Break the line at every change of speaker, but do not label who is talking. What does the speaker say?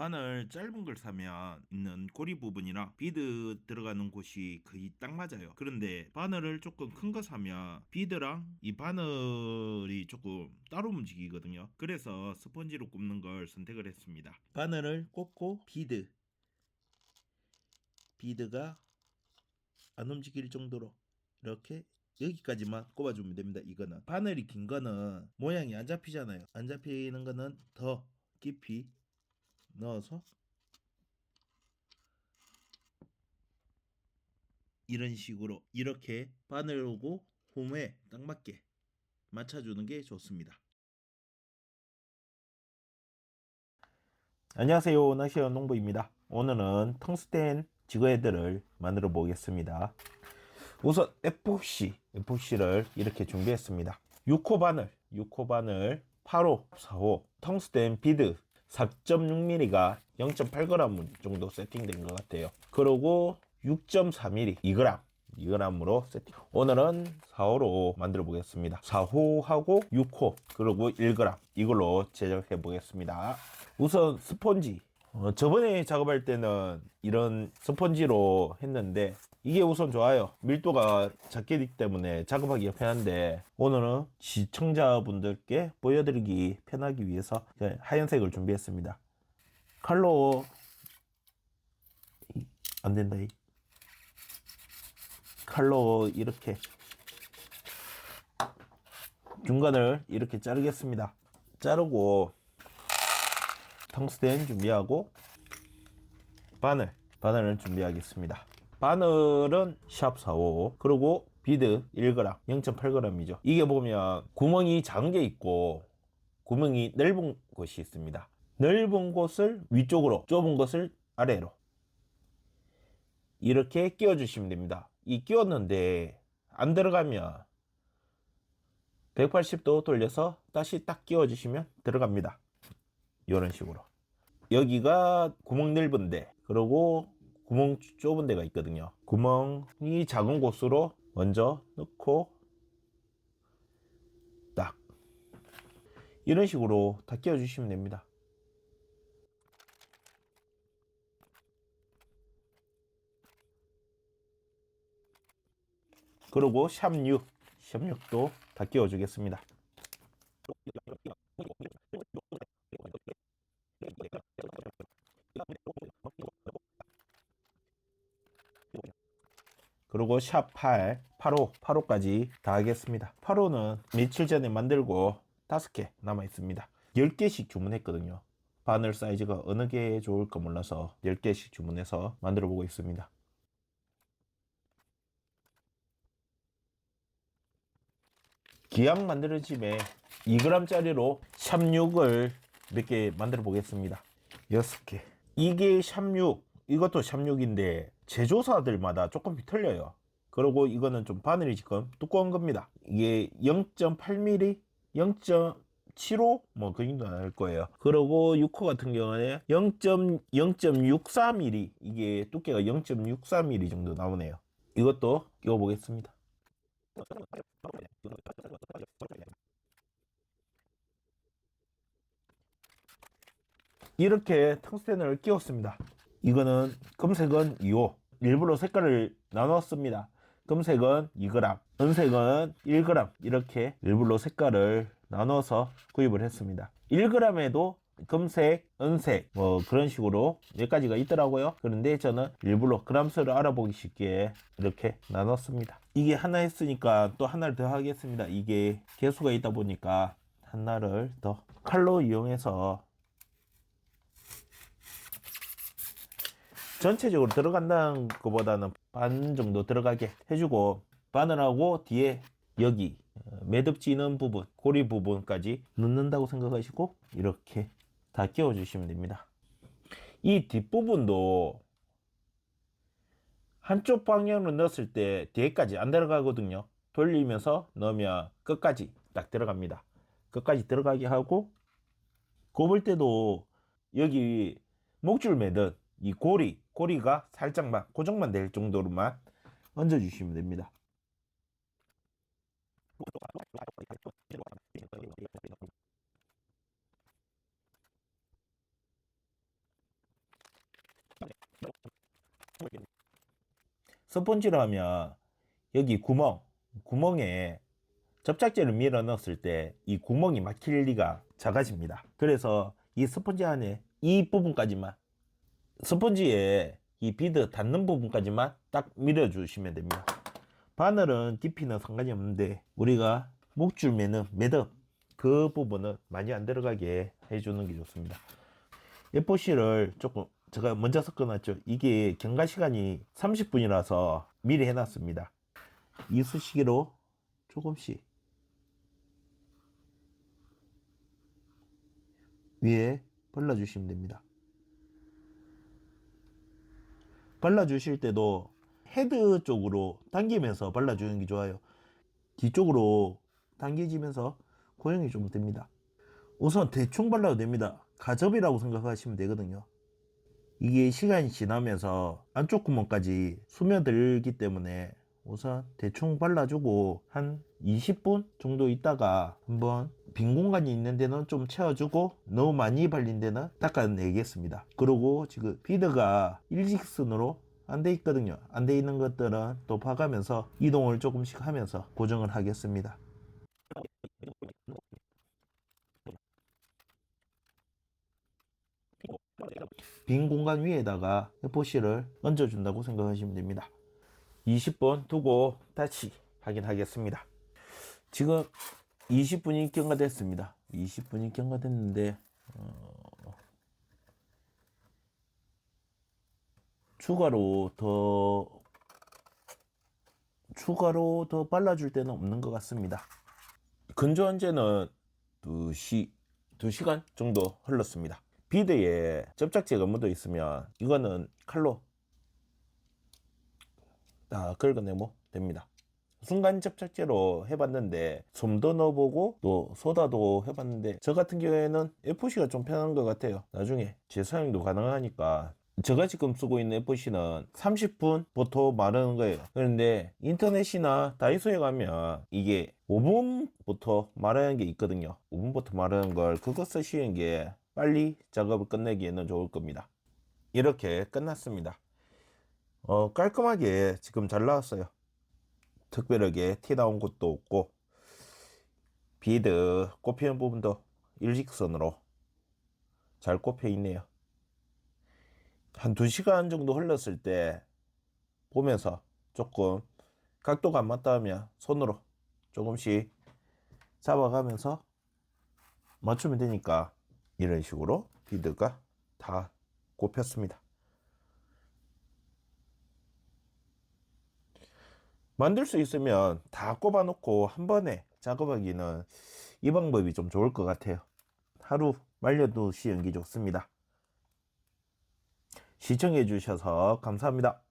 바늘 짧은 걸 사면 있는 꼬리 부분이랑 비드 들어가는 곳이 거의 딱 맞아요. 그런데 바늘을 조금 큰 거 사면 비드랑 이 바늘이 조금 따로 움직이거든요. 그래서 스펀지로 꼽는 걸 선택을 했습니다. 바늘을 꽂고 비드 비드가 안 움직일 정도로 이렇게 여기까지만 꼽아주면 됩니다. 이거는 바늘이 긴 거는 모양이 안 잡히잖아요. 안 잡히는 거는 더 깊이 넣어서 이런 식으로 이렇게 바늘하고 홈에 딱 맞게 맞춰주는 게 좋습니다. 안녕하세요. 낚시원 농부입니다. 오늘은 텅스텐 지거헤드를 만들어 보겠습니다. 우선 FC, FC를 이렇게 준비했습니다. 6호 바늘, 6호 바늘 8호, 4호, 텅스텐 비드 4.6mm가 0.8g 정도 세팅된 것 같아요. 그리고 6.4mm, 2g, 2g으로 세팅. 오늘은 4호로 만들어 보겠습니다. 4호하고 6호, 그리고 1g 이걸로 제작해 보겠습니다. 우선 스펀지. 어, 저번에 작업할 때는 이런 스펀지로 했는데 이게 우선 좋아요. 밀도가 작기 때문에 작업하기가 편한데 오늘은 시청자분들께 보여드리기 편하기 위해서 하얀색을 준비했습니다. 칼로 이- 안 된다. 이. 칼로 이렇게 중간을 이렇게 자르겠습니다. 자르고 텅스텐 준비하고 바늘 바늘을 준비하겠습니다. 바늘은 샵45 그리고 비드 1g 0.8g이죠. 이게 보면 구멍이 작은 게 있고 구멍이 넓은 곳이 있습니다. 넓은 곳을 위쪽으로 좁은 곳을 아래로 이렇게 끼워 주시면 됩니다. 이 끼웠는데 안 들어가면 180도 돌려서 다시 딱 끼워 주시면 들어갑니다 이런 식으로. 여기가 구멍 넓은데 그리고 구멍 좁은 데가 있거든요. 구멍이 작은 곳으로 먼저 넣고 딱 이런 식으로 다 끼워 주시면 됩니다. 그리고 샵6 샵6도 다 끼워 주겠습니다 그리고 샵 8, 8호, 8호까지 다 하겠습니다. 8호는 며칠 전에 만들고 5개 남아 있습니다. 10개씩 주문했거든요. 바늘 사이즈가 어느 게 좋을까 몰라서 10개씩 주문해서 만들어 보고 있습니다. 기왕 만들어짐에 2g짜리로 샵6을 몇 개 만들어 보겠습니다. 6개. 이게 샵6, 이것도 샵6인데 제조사들마다 조금 틀려요. 그리고 이거는 좀 바늘이 지금 두꺼운 겁니다. 이게 0.8mm, 0.75? 뭐 그 정도 날 거예요. 그리고 6호 같은 경우에 0.0.64mm 이게 두께가 0.64mm 정도 나오네요. 이것도 끼워 보겠습니다. 이렇게 텅스텐을 끼웠습니다. 이거는 금색은 2호. 일부러 색깔을 나눴습니다. 금색은 2g, 은색은 1g 이렇게 일부러 색깔을 나눠서 구입을 했습니다. 1g에도 금색, 은색 뭐 그런 식으로 몇 가지가 있더라고요. 그런데 저는 일부러 그람수를 알아보기 쉽게 이렇게 나눴습니다. 이게 하나 했으니까 또 하나를 더 하겠습니다. 이게 개수가 있다 보니까 하나를 더 칼로 이용해서 전체적으로 들어간다는 것보다는 반 정도 들어가게 해주고 바늘하고 뒤에 여기 어, 매듭지는 부분 고리 부분까지 넣는다고 생각하시고 이렇게 다 끼워 주시면 됩니다. 이 뒷부분도 한쪽 방향으로 넣었을 때 뒤에까지 안 들어가거든요. 돌리면서 넣으면 끝까지 딱 들어갑니다. 끝까지 들어가게 하고 꼽을 때도 여기 목줄 매듯 이 고리 고리가 살짝만 고정만 될 정도로만 얹어 주시면 됩니다. 스펀지로 하면 여기 구멍, 구멍에 접착제를 밀어 넣었을 때 이 구멍이 막힐 리가 작아집니다. 그래서 이 스펀지 안에 이 부분까지만 스펀지에 이 비드 닿는 부분까지만 딱 밀어주시면 됩니다. 바늘은 깊이는 상관이 없는데 우리가 목줄 매는 매듭 그 부분은 많이 안 들어가게 해주는 게 좋습니다. F4C를 조금 제가 먼저 섞어놨죠. 이게 경과 시간이 30분이라서 미리 해놨습니다. 이쑤시개로 조금씩 위에 발라주시면 됩니다. 발라주실 때도 헤드 쪽으로 당기면서 발라주는 게 좋아요. 뒤쪽으로 당겨지면서 고용이 좀 됩니다. 우선 대충 발라도 됩니다. 가접이라고 생각하시면 되거든요. 이게 시간이 지나면서 안쪽 구멍까지 스며들기 때문에 우선 대충 발라주고 한 20분 정도 있다가 한번 빈 공간이 있는 데는 좀 채워주고 너무 많이 발린 데는 닦아내겠습니다. 그리고 지금 피드가 일직선으로 안 돼 있거든요. 안 돼 있는 것들은 또 봐가면서 이동을 조금씩 하면서 고정을 하겠습니다. 빈 공간 위에다가 F4C를 얹어준다고 생각하시면 됩니다. 20분 두고 다시 확인하겠습니다. 지금 20분이 경과됐습니다. 20분이 경과됐는데 어, 추가로 더 추가로 더 발라줄 때는 없는 것 같습니다. 건조한제는 2시 2시간 정도 흘렀습니다. 비드에 접착제가 묻어 있으면 이거는 칼로 다 긁어내면 됩니다. 순간 접착제로 해봤는데 솜도 넣어보고 또 소다도 해봤는데 저 같은 경우에는 FC가 좀 편한 것 같아요. 나중에 재사용도 가능하니까 제가 지금 쓰고 있는 FC는 30분부터 마르는 거예요. 그런데 인터넷이나 다이소에 가면 이게 5분부터 마르는 게 있거든요. 5분부터 마르는 걸 그거 쓰시는 게 빨리 작업을 끝내기에는 좋을 겁니다. 이렇게 끝났습니다. 어, 깔끔하게 지금 잘 나왔어요. 특별하게 티 나온 것도 없고 비드 꼽히는 부분도 일직선으로 잘 꼽혀 있네요. 한 2시간 정도 흘렀을 때 보면서 조금 각도가 안 맞다 하면 손으로 조금씩 잡아가면서 맞추면 되니까 이런 식으로 비드가 다 꼽혔습니다. 만들 수 있으면 다 꼽아 놓고 한 번에 작업하기는 이 방법이 좀 좋을 것 같아요. 하루 말려두시는 게 좋습니다. 시청해 주셔서 감사합니다.